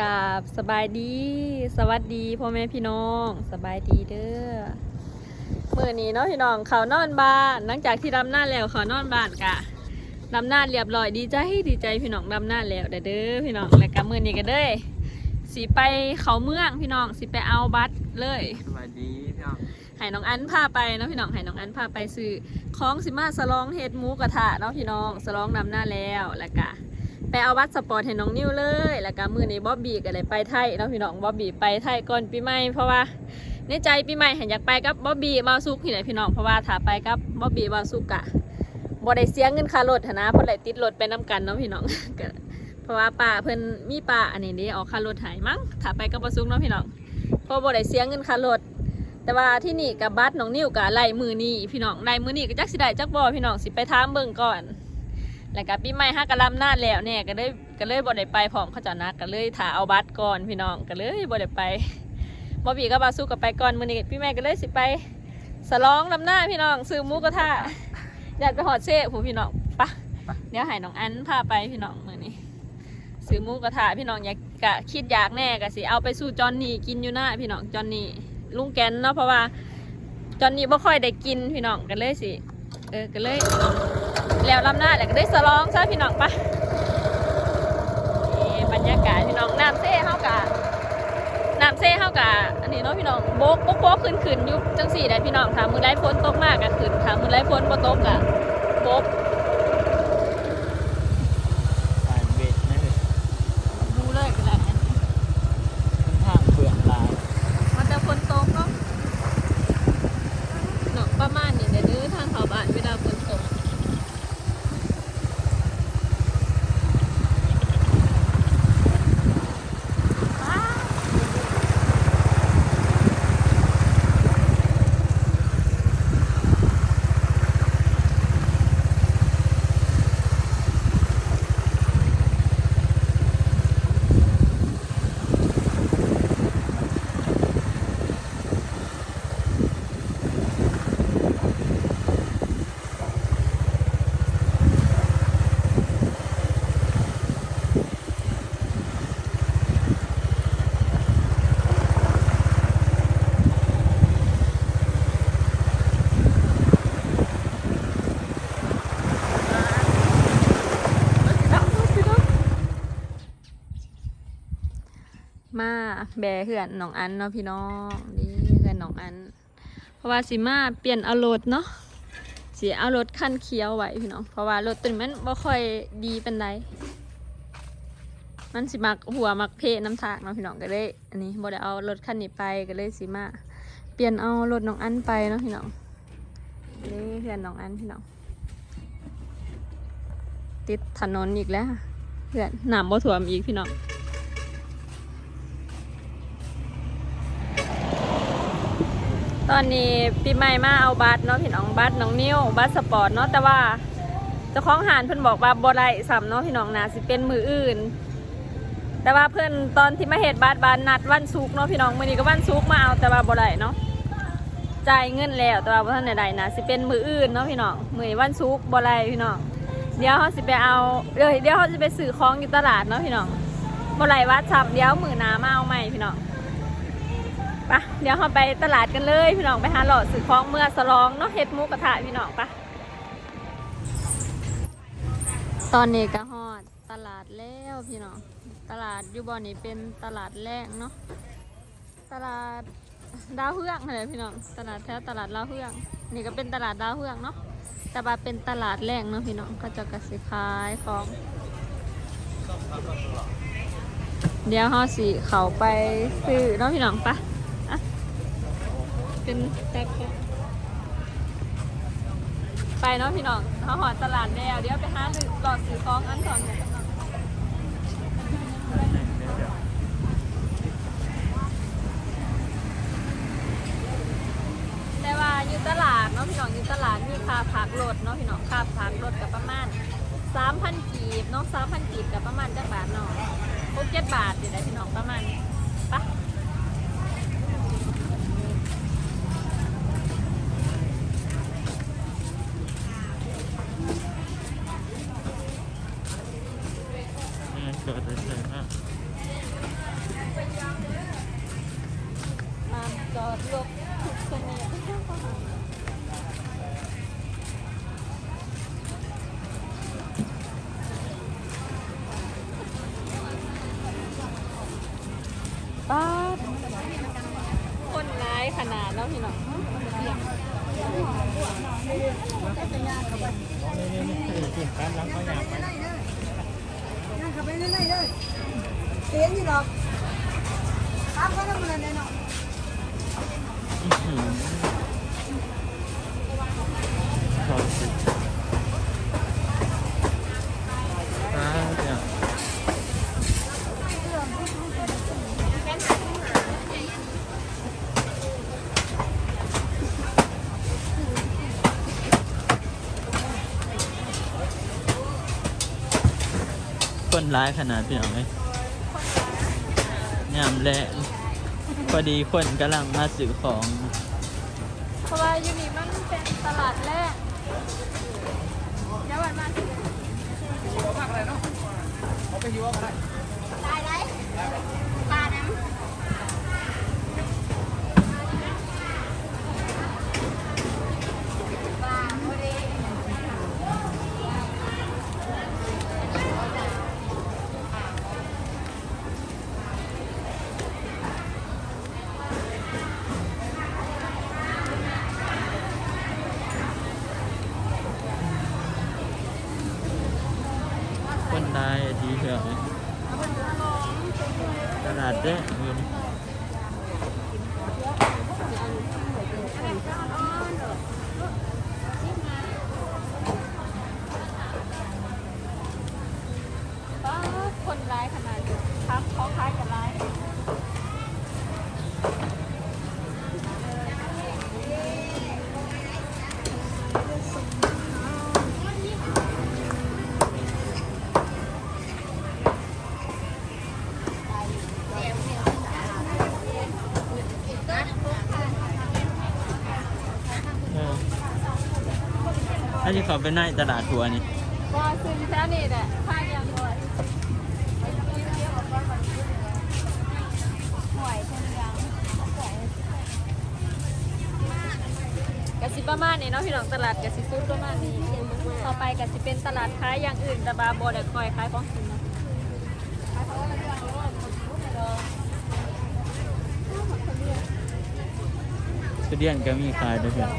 กราบสบายดี สวัสดีพ่อแม่พี่น้องสบายดีเด้อมื่อนี้เนาะพี่น้องเขานอนบ้านหลังจากที่ดำหน้าแล้วเขานอนบ้านกะดำหน้าเรียบร้อยดีใจดีใจพี่น้องดำหน้าแล้วเด้อเด้อพี่น้องแล้วก็มื่อนี้ก็เด้อสิไปเขาเมืองพี่น้องสิไปเอาบัตรเลยสวัสดีพี่น้องให้น้องอันพาไปเนาะพี่น้องให้น้องอันพาไปซื้อของสิมาสลองเฮ็ดหมูกระทะเนาะพี่น้องสลองนำหน้าแล้วแล้วก็ ไปเอาบัตรสปอร์ตให้น้องนิ้วเลย แล้วก็มือนี้บ๊อบบี้ก็เลยไปไทยเนาะพี่น้องบ๊อบบี้ไปไทยก่อนปีใหม่เพราะว่าในใจปีใหม่เห็นอยากไปกับบ๊อบบี้บาซุกที่ไหนพี่น้องเพราะว่าถ้าไปกับบ๊อบบี้บาซุกอะบ่ได้เสียเงินค่ารถนะเพราะได้ติดรถไปน้กันเนาะพี่น้องก็เพราะว่าป้าเพิ่นมีป้าอันนี้เด้ออกค่ารถหายมั้งถ้าไปกับบาซุกเนาะพี่น้องเพราะบ่ได้เสียเงินค่ารถแต่ว่าที่นี่กับบัสน้องนิ้วกับไล่มือนี่พี่น้องไล่มือนี่ก็จักสิได้จักบ่พี่น้องสิไปถามเบิ่งก่อน แล้วก็ปีใหม่ฮักกะลำนาดแล้วเนี่ยก็เลยก็เลยบ่ได้ไปพร้อมเขาเจ้านักก็เลยถ่าเอาบัตรก่อนพี่น้องก็เลยบ่ได้ไปบ่บีกับบาสู้กับไปก่อนมื้อนี้พี่ใหม่ก็เลยสิไปสลองลำหน้าพี่น้องซื้อหมูกระทะอยากไปหอดเซ่ผู้พี่น้องปะเดี๋ยวให้น้องอันพาไปพี่น้องมื้อนี้ซื้อหมูกระทะพี่น้องอยากกะคิดอยากแน่ก็สิเอาไปสู่จอนนี่กินอยู่หน้าพี่น้องจอนนี่ลุงแกนเนาะเพราะว่าจอนนี้บ่ค่อยได้กินพี่น้องกันเลยสิเออกันเลย แล้วลำหน้าแล้วก็ได้สลองซะพี่น้องปะนี่บรรยากาศพี่น้องน้ำเซ่เฮากะน้ำเซ่เฮากะอันนี้เนาะพี่น้องโบกโบกขึ้นขึ้นยุบจังสี่ได้พี่น้องถามมือไร้ฝนตกมากกะขึ้นถามมือไร้ฝนบ่ตกกะโบก ผ่านเวทนะเลย ดูเลยกันแหละ ค่อนข้างเปลือกลาย มันจะฝนตกเนาะเนาะประมาณนี้เดี๋ยวเด้อทางเขาบ้านเวลาฝนตก มา แบเหือนหนองอันเนาะพี่น้องนี่เหือนหนองอัน เพราะว่าสิมาเปลี่ยนเอารถเนาะสิเอารถคันเขียวไว้พี่น้องเพราะว่ารถตัวนี้มันบ่ค่อยดีเป็นไรมันสิมักหัวมักเพน้ำทากเนาะพี่น้องก็เลยอันนี้บ่ได้เอารถคันนี้ไปก็เลยสิมาเปลี่ยนเอารถน้องอันไปเนาะพี่น้องนี่เหือนน้องอันพี่น้องติดถนนอีกแล้วเหือนน้ำบ่ท่วมอีกพี่น้อง ตอนนี้ปีใหม่มาเอาบัตรเนาะพี่น้องบัตรน้องนิ้วบัตรสปอร์ตเนาะแต่ว่าเจ้าของหานเพิ่อนบอกว่าบ่ได้สำเนาะพี่น้องนะสิเป็นมืออื่น แต่ว่าเพิ่อนตอนที่มาเฮ็ดบัตรบานนัดวันศุกเนาะพี่น้องมื้อนี้ก็วันศุกมาเอาแต่ว่าบ่ได้เนาะจ่ายเงินแล้วแต่ว่าบ่ทันได้ได้นะสิเป็นมืออื่นเนาะพี่น้องมือนวันศุกบ่ได้พี่น้องเดี๋ยวเฮาสิไปเอาเดี๋ยวเฮาสิไปซื้อของอยู่ตลาดเนาะพี่น้องบ่ได้วัดซ้ำเดี๋ยวมือหนามาเอาใหม่พี่น้อง ปะเดี๋ยวเราไปตลาดกันเลยพี่น้องไปหาหลอดซื้อของเมื่อสลองเนาะเฮ็ดมูกระทะพี่น้องปะตอนนี้ก็ฮอดตลาดแล้วพี่น้องตลาดอยู่บ่อนี้เป็นตลาดแรกเนาะตลาดดาวเฮืองอะไรพี่น้องตลาดแถวตลาดดาวเฮืองนี่ก็เป็นตลาดดาวเฮืองเนาะแต่ว่าเป็นตลาดแรกเนาะพี่น้องก็จะกระสิขายของ เดี๋ยวเราสิเขาไปซื้อเนาะพี่น้องปะ ป็นแท็กเกอร์ไปเนาะพี่น้องเขาหอดตลาดแล้วเดี๋ยวไปหาซื้อหลอดซื้อของอันสอนเนี่ยแต่ว่าอยู่ตลาดเนาะพี่น้องอยู่ตลาดมีค่าพักรถเนาะพี่น้องค่าพักรถกับประมาณสามพันกีบเนาะสามพันกีบกับประมาณจักบาทเนาะหกเจ็ดบาทเดี๋ยวได้พี่น้องประมาณนี้ ป้าคนร้ายขนาดแล้วพี่น้องเนเสียงนี่หรอตามเขาทำอะไรเนาะ ร้ายขนาดพี่น้องไหมงามแหละพอดีคนกำลังมาซื้อของ เพราะว่าอยู่นี่มันเป็นตลาดแรกเดี๋ยววันมาสิได้ได้ปลาน้ำ คนได้ดีเถอะ ตล ถ้าที่เขาไปในตลาดทัวร์นี่ก็ซื้อแค่นี้แหละค่ายังบอยหวยช่นยังกสิประมาณนี้เนาะพี่น้องตลาดกสิซุดประมาณนี้ ต่อไปกสิเป็นตลาดขายอย่างอื่นแต่บาโบได้คอยขายของกินนะทุเรียนก็มีขายด้วยเพื่อน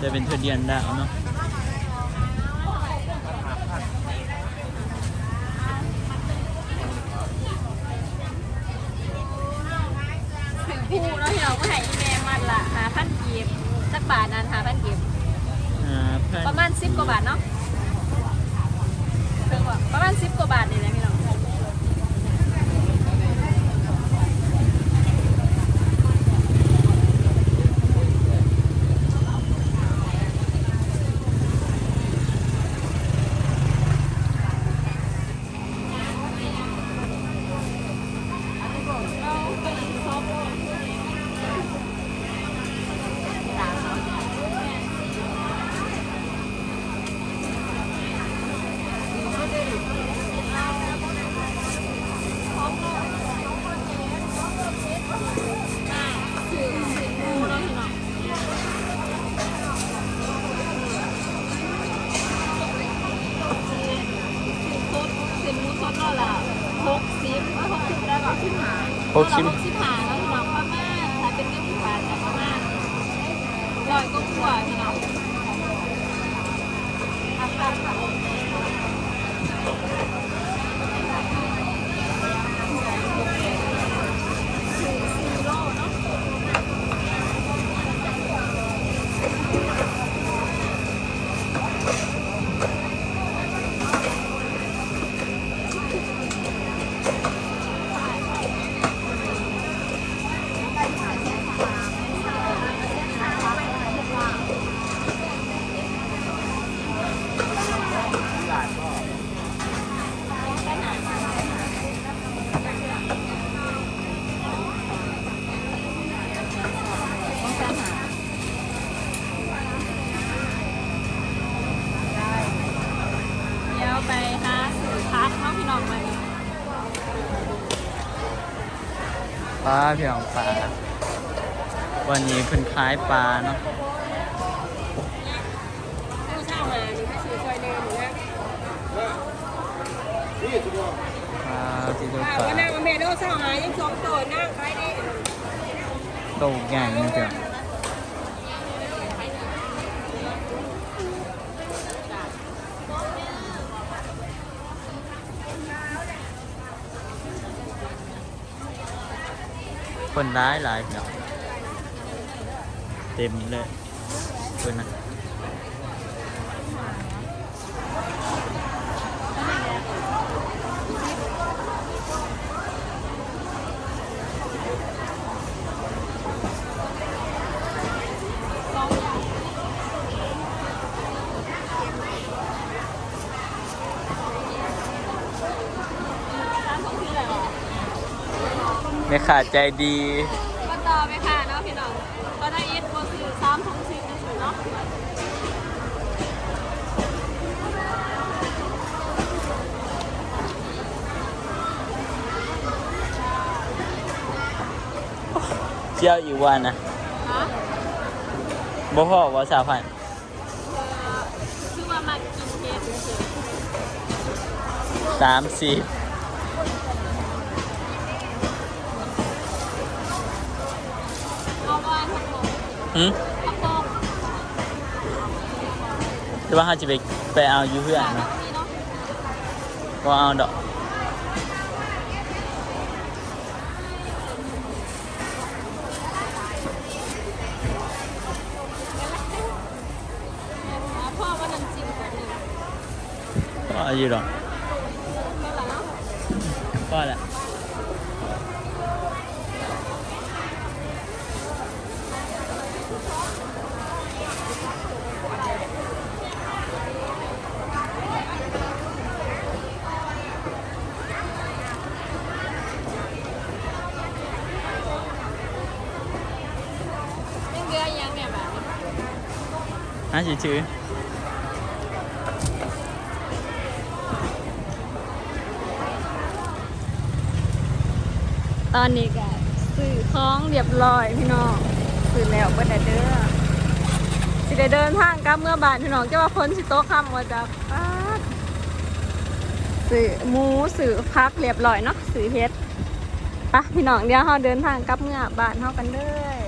จะเป็นทุเรียนดาวเนาะ ถึงผู้เนาะพี่น้องก็ให้อีแม่มันละหาพันกีบสักบาทนั้นหาพันกีบอ่าเพื่อนประมาณสิบกว่าบาทเนาะถึงว่าประมาณสิบกว่าบาทนี่แหละพี่น้อง สิบมูสดก็ละหกสิบห กสิบได้ก่อนขึ้นมา หกสิบ หกสิบหาแล้วพี่น้องประมาณถ้าเป็นเงินบาทจะประมาณร้อยก็กว่าพี่น้องสี่โลเนาะต้องการหาเดี๋ยวไปหาสื่อพักเนาะพี่น้องมานี่ ปลา พี่น้องปลา วันนี้เพิ่นขายปลาเนาะเช่าเลยหรือให้สื่อซอยเดินหรือปลาที่ตัวปลาวันนั้นเมนูเช้าหายังสองตัวนั่งขายได้โตใหญ่นี่เจ้า คนร้ายหลายเนาะเต็มเลยเพื่อนนะ ไม่ขาดใจดี ก็ต่อไปค่ะเนาะพี่น้องก็ได้อีทโบสื่อซ้ำของซิงเนาะเที่ยวอีกวันนะฮะบ่พ่อว่าสาวพันคือว่ามากินเค้กเฉยสามสี่ๆ หรือว่าเขาจะไปไปเอาอยู่เพื่อนนะมีเนะก็เอาดอกอาพ่อว่าน้ำจิ้มก่อนหนึ่งก็เอยู่ดอกว่าไหร่เนาะก็แหละ ยังเหลืออีกอยังเนี่ยแบบนี้ น่าชื่อตอนนี้ก็ซื้อของเรียบร้อยพี่น้องซื้อแล้วเบิดได้เด้อสิได้เดินทางกลับเมื่อบานพี่น้องจะว่าพ้นสิโต๊ะคำว่าจะป๊าดซื้อหมูซื้อพักเรียบร้อยเนาะซื้อเฮ็ดปะพี่น้องเดี๋ยวเราเดินทางกลับเมื่อบานเฮากันเด้อ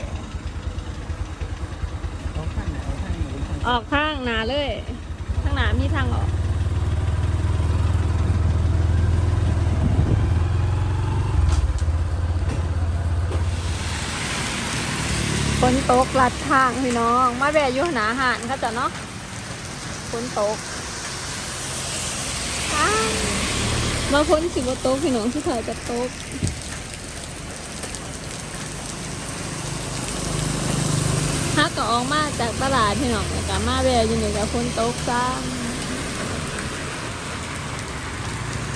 เอาข้างไหนเอาข้างไหนเออกข้างหนาเลย ข้างหนามีทางออก ฝนตกลัดทางพี่น้อง มาแวะอยู่หนาหานเขาจะเนาะ ฝนตกมาพ้นสิบตกพี่น้องที่เถยจะตก ฮักก็ออกมาจากตลาดพี่น้องแล้วก็มาแวะอยู่นี่กับฝนตกซ้ำ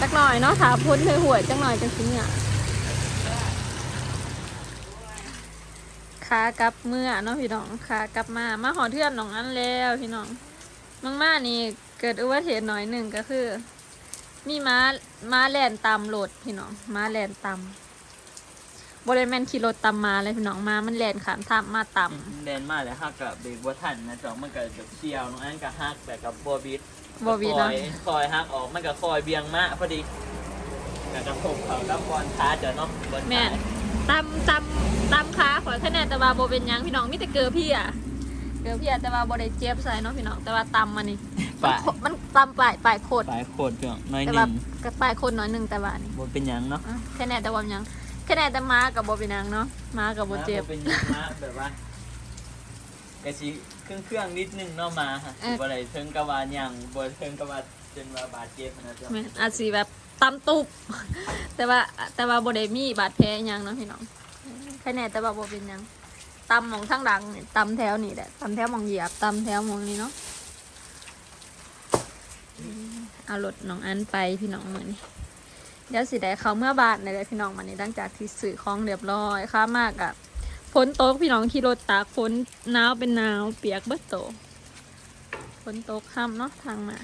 จักหน่อยเนาะถาพ้นหวยๆจักหน่อยจังสิเนี่ยขากลับเมื่อเนาะพี่น้องขากลับมามาหอเทือนหนองอันแล้วพี่น้องมังมานี่เกิดอุบัติเหตุหน่อยหนึ่งก็คือ มีม้าม้าแล่นตามรถพี่น้องม้าแล่นตาม บริแมนขี่รถตามมาเลยพี่น้องมา มันแล่นขามทางมาตามแดนมากเลยฮักกับเบรกบัทันนะจองมันก็แบบเชียวน้องอันกับฮักแต่กับบัวบิดบวิดคอเนาะยคอยฮักออกมันก็คอยเบียงมากพอดีแต่กับผมเขากับบอลท้าจะเนาะบอลแม่นตามตามตามขาขอยคะแนนแต่ว่าโบเป็นหยังพี่น้องมีแต่เกลือพี่อะเกลือพี่อะแต่ว่าโบได้เจ็บใส่เนาะพี่น้องแต่ว่าตำมานี่ปะมันตำปลายปลายโคตรปลายโคตรก็น้อยแต่หว่านึ่งก็ปลายโคตรน้อยหนึ่งแต่ว่านี่บนเป็นหยังเนาะ อะแค่แน่แต่ว่ายัง แค่แน่แต่มากับโบเป็นหยังเนาะมากับโบเจ็บ เป็นหยังมากแบบว่ากระชีเครื่องเครื่องนิดนึงเนาะมาฮะเออ บ่ได้เทิงกะวาหยังบ่เทิงกะวาจนว่าบาดเจ็บนะจ๊ะแม่นอาจสีแบบตำตุบ แต่ว่าแต่ว่าโบได้มีบาดแผลอิหยังเนาะพี่น้องแค่แน่แต่ว่าโบเป็นหยังตำหมองทั้งดังนี่ตำแถวนี่แหละตำแถวหมองเหยียบตำแถวหมองนี้เนาะอืมเอารถน้องอันไปพี่น้องมือนี่ เดี๋ยวสิได้เขาเมื่อบาทเลยพี่น้องมานี่หลังจากที่สื่อของเรียบร้อยค้ามากอะฝนตกพี่น้องขี่รถตากฝนหนาวเป็นหนาวเปียกเบิดโตฝนตกค่ำเนาะทางมา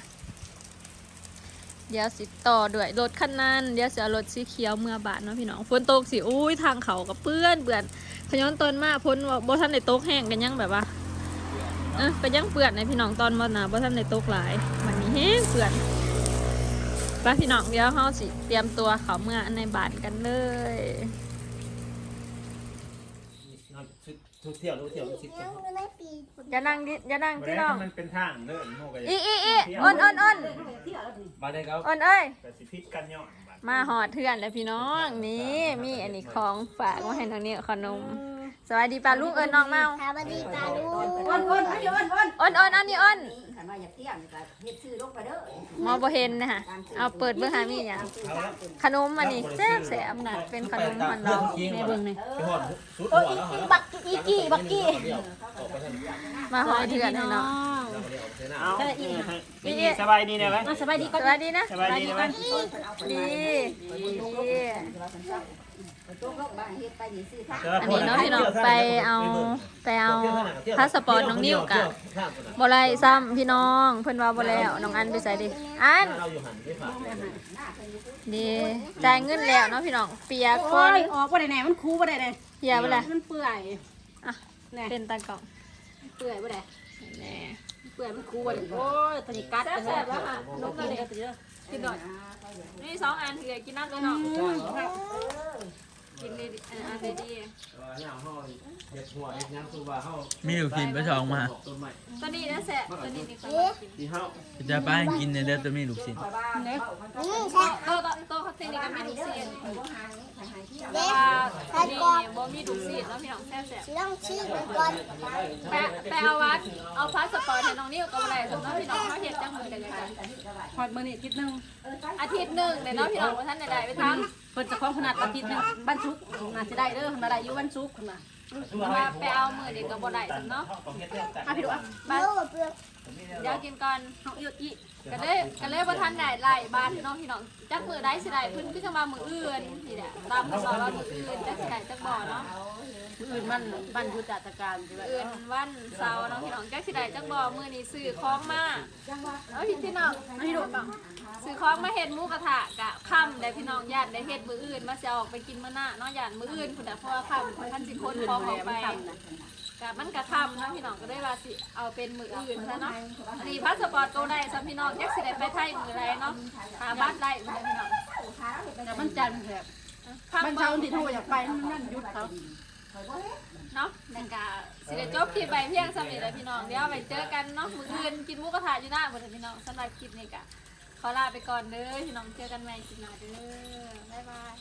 เดี๋ยวสิต่อด้วยรถคันนั้นเดี๋ยวสิเอารถสีเขียวเมื่อบาทเนาะพี่น้องฝนตกสิอุ้ยทางเขากับเปื้อนเปื้อนขย้อนตนมากพ้นว่าบ่ทันได้ตกแห้งกันยังแบบว่าเออก็ยังเปื้อนในพี่น้องตอนบ่หนาบ่ทันได้ตกหลายมันนี้แห้งเปื้อน ไปพี่น้องเดี๋ยวเฮาสิ เตรียมตัวเขาเมื่อในบาทกันเลยทุกเที่ยวทุกเที่ยวทุกสิบเที่ยวอย่านั่งดิอย่านั่งบ่ที่ได้น้องมันเป็นทางเดินโมกันอีอีอีอ้นอ้นอ้นมาได้ครับอ้นเอ้ยแต่สิพิษกันย้อนบัดมาหอดเถื่อนแล้วพี่น้องนี่มีอันนี้ของฝากมาให้น้องเนี่ยขนม สวัสดีป้าลุงเอิญน้องเมาสวัสดีปลาลูอ้นอ้นอ้นอ้นอ้นอ้นอ้นอันนี้อ้นขันมาอยากเที่ยงก็เฮ็ดชื่อลงไปเด้อมอบ่เห็นนะฮะเอาเปิดเบิ่งหามีอย่างขนมอันนี้แซ่บแซ่บน่ะเป็นขนมมันเราแม่เบิ่งนี่ไปหอดสุดหัวแล้วเหรอบักกี้กี้บักกี้เดียวออกไปทางนี้มาหอดเถื่อนให้น้องแล้วก็เดี๋ยวออกไปหน้าเอาดีสบายดีนะไหมสบายดีสวัสดีนะสบายดีนะไหมดีดีตัวเขาบ้านเฮ็ดไปนี่ซื้อค่ะ อันนี้เนาะพี่น้องไปเอาไปเอาพาสปอร์ตน้องนิ้วกะบ่ไรซ้ำพี่น้องเพิ่นว่าบ่แล้วน้องอันไปใส่ดิอันเราอยู่หันไม่ผ่านดีจ่ายเงินแล้วเนาะพี่น้องเปียกฝโอ้นยออกบ่ได้แน่มันคูบ่ได้แน่เปียกบ่ล่ะมันเปื่อยอะแน่เป็นตากล่องเปื่อยบ่ได้แน่เปื่อยมันคูบ่ได้โอ้ยตอนนี้กัดแซ่บๆแล้วค่ะลูกกินก็ติเด้อกินหน่อยนี่สองอันถือกินน้ำด้วยเนาะ กินดีๆอันอันดีเนี่ยห้องเห็ดหัวเห็ดยังคือว่าห้องมีอยู่กินไปสองมาต้นใหม่ๆตัวนี้นะแซ่บตัวนี้นี่คนมากินที่ห้องจะป้าให้กินในเดือนจะมีลูกชิ้นเนี่ยนี่ใช่โตโตโตเขาตีนี่ก็มีดุกซีนเด็แต่กว่านี่บ่มีดุกซีนแล้วพี่น้องแซ่บสิต้องชี้ก่อนๆแปะแปะเอาวัดเอาพาสปอร์ตให้น้องนิ้วก็บ่ได้สำหรับพี่น้องเขาเฮ็ดจังมือกันเลยจ้ะฮอดมื้อนี้อาทิตย์นึงอาทิตย์หนึงเดี๋ยวเนาะพี่น้องว่าท่านได้ไปทำเพิ่นจะของขนาดอาทิตย์นึงบ้านชุกน่าสิได้เด้อมาได้อยู่บ้านชุกพุ่นน่ะมาไปเอามือเด็กก็บ่ได้สำเนาะอะพี่ดูอะบ้านโอ้เปลือกเดี๋ยวกินก่อนเฮาอีอีก็เลยก็เลยบ่ทันได้ไล่บ้านพี่น้องพี่น้องจักมือได้สิได้เพิ่นคือจะมามืออื่นนี่แหละตามมื้อเราเรามืออื่นจักสิได้จักบ่เนาะ มื้ออื่นมันบ้านอยู่จัดการสิว่าอื่นวันเสาร์น้องพี่น้องจักสิได้จักบ่มื้อนี้ซื้อของมาเอาพี่พี่น้องพี่น้องซื้อของมาเฮ็ดหมูกระทะกะค่ำได้พี่น้องญาติได้เฮ็ดมื้ออื่น มาสิเอาออกไปกินมื้อหน้าเนาะญาติมื้ออื่นพุ่นน่ะเพราะว่าค่ำท่านสิคนของออกไปกะมันกะทำเนาะพี่น้องก็ได้ว่าสิเอาเป็นมืออื่นซะเนาะอันนี้พาสปอร์ตก็ได้สำพี่น้องแจ็คสิได้ไปไทยมือไรเนาะหาบ้านได้เหมือนกันพี่น้องแต่มันจันทร์แซ่บข้ามบ้านเมืเช้าองที่โทรอยากไปมันนั่นหยุดเขา เนาะนังกะสิได้จบคลิปไปเพียงสำนี้เลยพี่น้อง เดี๋ยวไปเจอกันเนาะมืออื่นกินหมูกระทะอยู่หน้าบ่ได้พี่น้องสำหรับคลิปนี้กะขอลาไปก่อนเด้อพี่น้องเจอกันใหม่คลิปหน้าเด้อบ๊ายบาย